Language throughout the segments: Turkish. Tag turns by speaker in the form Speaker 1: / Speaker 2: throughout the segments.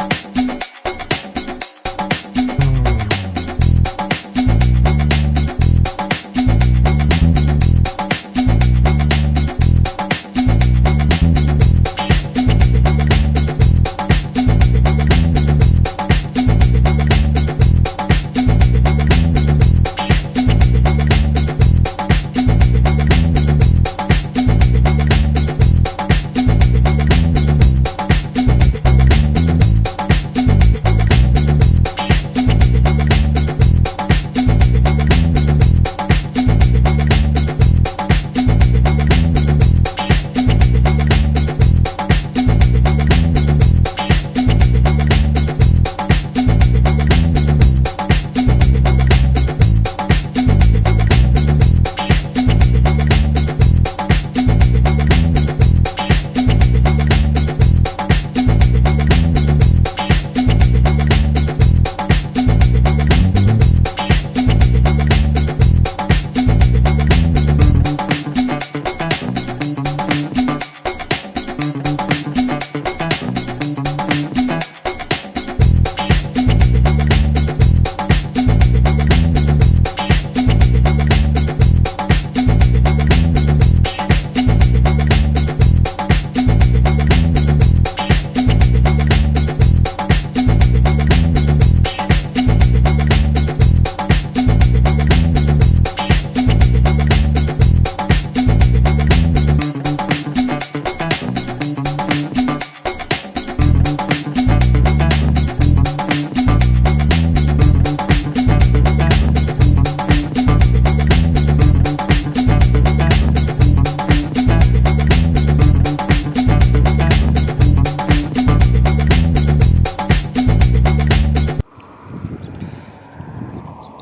Speaker 1: Thank you.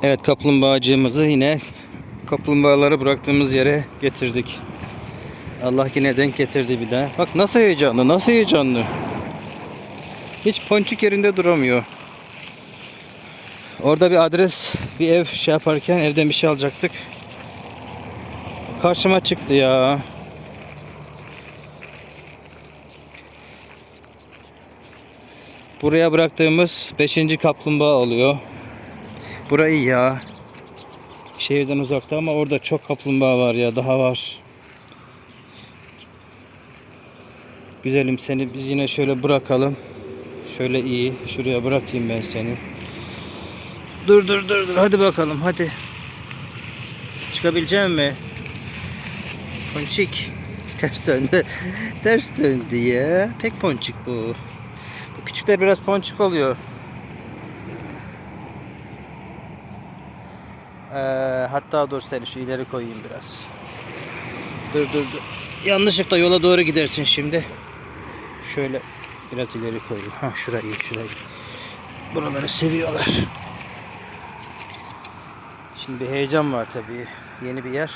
Speaker 1: Evet kaplumbağacığımızı yine kaplumbağaları bıraktığımız yere getirdik. Allah yine denk getirdi bir daha. Bak nasıl heyecanlı, nasıl heyecanlı. Hiç ponçik yerinde duramıyor. Orada bir adres, bir ev şey yaparken evden bir şey alacaktık. Karşıma çıktı ya. Buraya bıraktığımız 5. kaplumbağa oluyor. Burayı ya. Şehirden uzakta ama orada çok kaplumbağa var ya daha var. Güzelim seni biz yine şöyle bırakalım. Şöyle iyi. Şuraya bırakayım ben seni. Dur dur dur dur. Hadi bakalım hadi. Çıkabilecek mi? Ponçik. Ters döndü. Ters döndü ya. Pek ponçik bu. Bu küçükler biraz ponçik oluyor. Ee, hatta dur seni şu ileri koyayım biraz. Dur dur dur. Yanlışlıkla yola doğru gidersin şimdi. Şöyle biraz ileri koyayım. Ha şurayı şurayı. Buraları seviyorlar. Şimdi bir heyecan var tabii. Yeni bir yer.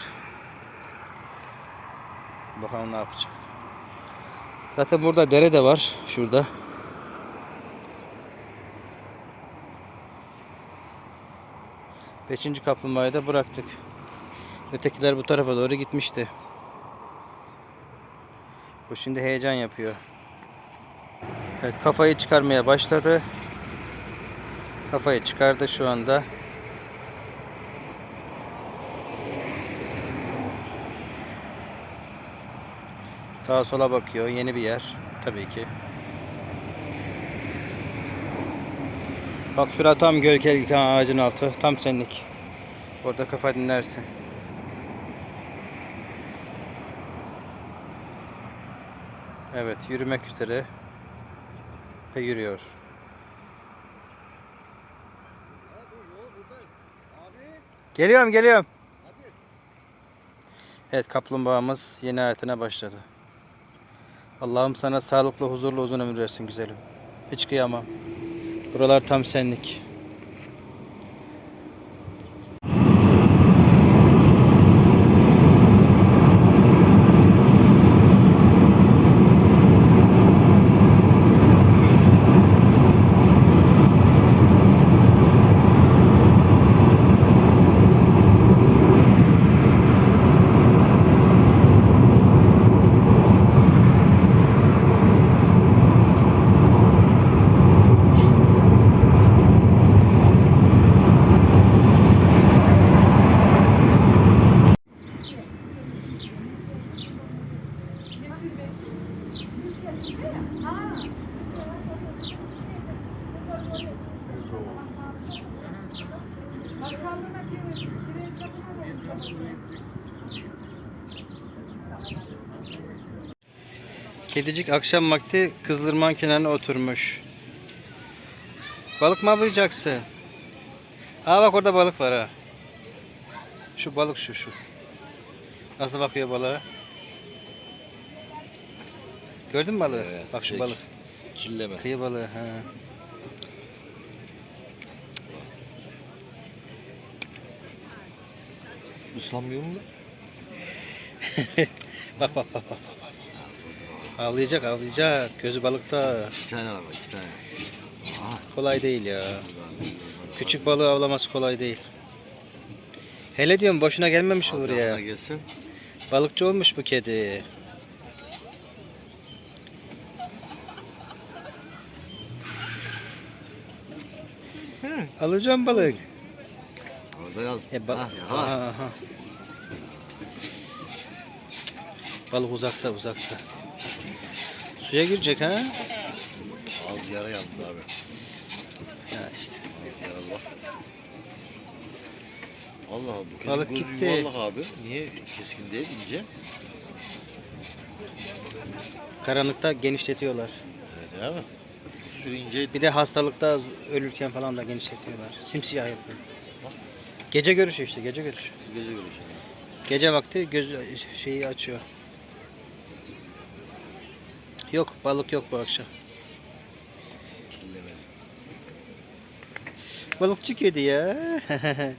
Speaker 1: Bakalım ne yapacak. Zaten burada dere de var. Şurada. Beşinci kaplumbağayı da bıraktık. Ötekiler bu tarafa doğru gitmişti. Bu şimdi heyecan yapıyor. Evet kafayı çıkarmaya başladı. Kafayı çıkardı şu anda. Sağa sola bakıyor. Yeni bir yer. Tabii ki. Bak şurada tam gölgelik ağacın altı. Tam senlik. Orada kafa dinlersin. Evet yürümek üzere. Ve yürüyor. Geliyorum geliyorum. Evet kaplumbağamız yeni hayatına başladı. Allah'ım sana sağlıklı, huzurlu, uzun ömür versin güzelim. Hiç kıyamam. Buralar tam senlik. Kedicik akşam vakti kızdırman kenarına oturmuş. Balık mı avlayacaksın? Aa bak orada balık var ha. Şu balık şu şu. Nasıl bakıyor balığa? Gördün mü balığı?
Speaker 2: Evet,
Speaker 1: bak şu balık.
Speaker 2: Killeme.
Speaker 1: Kıyı balığı. Ha.
Speaker 2: Islanmıyor mu?
Speaker 1: Bak bak bak bak. Avlayacak avlayacak. Gözü balıkta.
Speaker 2: İki tane var bak iki tane. Aha.
Speaker 1: Kolay değil ya. Küçük balığı avlaması kolay değil. Hele diyorum boşuna gelmemiş buraya.
Speaker 2: yanına gelsin.
Speaker 1: Balıkçı olmuş bu kedi. Alacağım balık.
Speaker 2: Orada yaz.
Speaker 1: E, ba-
Speaker 2: ha,
Speaker 1: aha. Balık uzakta uzakta. Suya girecek ha?
Speaker 2: Az yara yalnız abi.
Speaker 1: Ya işte.
Speaker 2: Az yara bak. Allah bu
Speaker 1: Balık
Speaker 2: gözü
Speaker 1: gitti.
Speaker 2: yuvarlak abi. Niye keskin değil ince?
Speaker 1: Karanlıkta genişletiyorlar.
Speaker 2: Evet değil mi? Sürü inceydi.
Speaker 1: Bir de hastalıkta ölürken falan da genişletiyorlar. Simsiyah yapıyor. Gece görüşü işte gece görüşü.
Speaker 2: Gece görüşelim.
Speaker 1: Gece vakti göz şeyi açıyor. Yok balık yok bu akşam. Balıkçı kedi ya.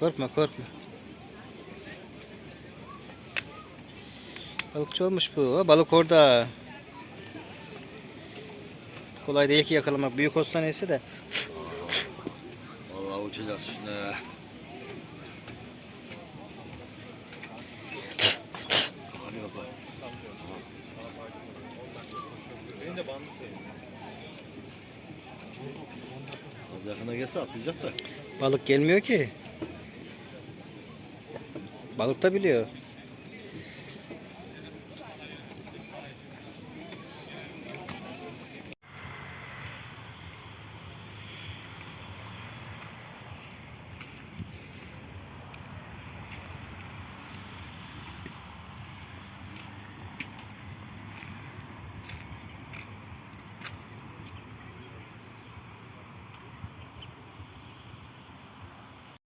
Speaker 1: korkma korkma. Balıkçı olmuş bu. Balık orada. Kolay değil ki yakalamak. Büyük olsa neyse de.
Speaker 2: Vallahi uçacak. Hadi baba. Az yakına gelse atlayacak da.
Speaker 1: Balık gelmiyor ki. Balık da biliyor.